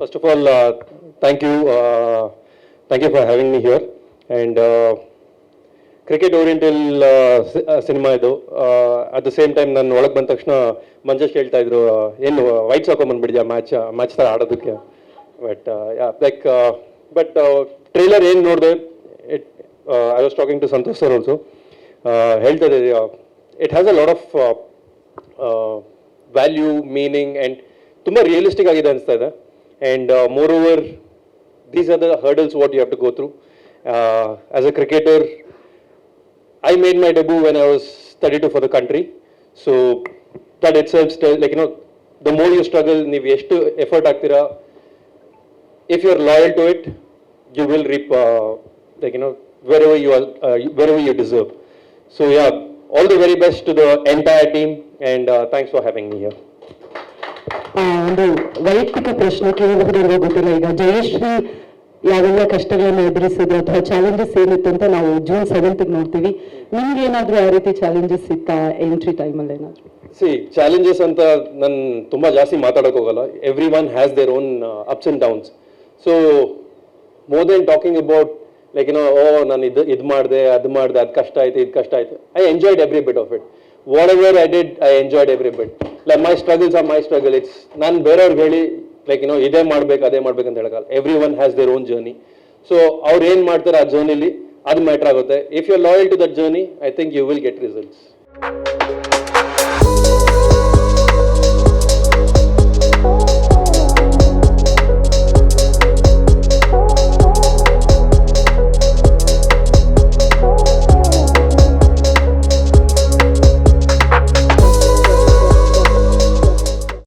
First of all, uh, thank you, uh, thank you for having me here. And uh, cricket oriental cinema ಇದು. At the same time ನಾನು ಒಳಗೆ ಬಂದ ತಕ್ಷಣ ಮಂಜೇಶ್ ಹೇಳ್ತಾ ಇದ್ರು ಏನು ವೈಟ್ ಹಾಕೊಂಬಂದ್ಬಿಡಿದ್ಯಾ ಮ್ಯಾಚ್ ಮ್ಯಾಚ್ ಥರ ಆಡೋದಕ್ಕೆ? ಬಟ್ ಲೈಕ್ ಬಟ್ ಟ್ರೈಲರ್ ಏನು ನೋಡಿದೆ it I was talking to Santhosh sir also ಹೇಳ್ತಾ ಇದೆ it has a lot of value meaning and ತುಂಬ ರಿಯಲಿಸ್ಟಿಕ್ ಆಗಿದೆ ಅನಿಸ್ತಾ ಇದೆ. And moreover these are the hurdles what you have to go through. Uh, as a cricketer, I made my debut when I was 32 for the country. So that itself, still, like, you know, the more you struggle, ನೀವು ಎಷ್ಟು effort ಹಾಕ್ತೀರಾ if you're loyal to it, you will reap, uh, like, you know, wherever you are, uh, wherever you deserve. So yeah, all the very best to the entire team and uh, thanks for having me here. ಒಂದು ವೈಯಕ್ತಿಕ ಪ್ರಶ್ನೆ ಕೇಳಬಹುದಿರುವ ಗೊತ್ತಿಲ್ಲ. ಈಗ ಜಯಶ್ರೀ ಯಾವೆಲ್ಲ ಕಷ್ಟಗಳನ್ನು ಎದುರಿಸಿದ್ರು ಅಥವಾ challenges ಏನಿತ್ತು ಅಂತ ನಾವು ಜೂನ್ ಸೆವೆಂತ್ ನೋಡ್ತೀವಿ. ನಿಮ್ಗೆ ಏನಾದ್ರು ಆ ರೀತಿ ಚಾಲೆಂಜಸ್ ಇತ್ತಾ ಎಂಟ್ರಿ ಟೈಮಲ್ಲಿ ಏನಾದ್ರು? ಸಿ ಚಾಲೆಂಜಸ್ ಅಂತ ನಾನು ತುಂಬಾ ಜಾಸ್ತಿ ಮಾತಾಡೋಕೆ ಹೋಗಲ್ಲ. Every one has their own ups and downs so more than talking about like ಏನೋ ಓ ನಾನು ಇದು ಇದು ಮಾಡಿದೆ, ಅದು ಮಾಡಿದೆ, ಅದು ಕಷ್ಟ ಆಯ್ತು, ಇದು ಕಷ್ಟ ಆಯ್ತು. I enjoyed every bit of it whatever I did I enjoyed every bit like my struggles or my struggle it's ನಾನು ಬೇರೆಯವ್ರಿಗೆ ಹೇಳಿ ಲೈಕ್ ಏನೋ ಇದೇ ಮಾಡ್ಬೇಕು, ಅದೇ ಮಾಡ್ಬೇಕು ಅಂತ ಹೇಳೋಕ್ಕಲ್ಲ every one has their own journey so ಅವ್ರು ಏನ್ ಮಾಡ್ತಾರೆ ಆ ಜರ್ನಿಲಿ ಅದು ಮ್ಯಾಟರ್ ಆಗುತ್ತೆ. If you loyal to that journey I think you will get results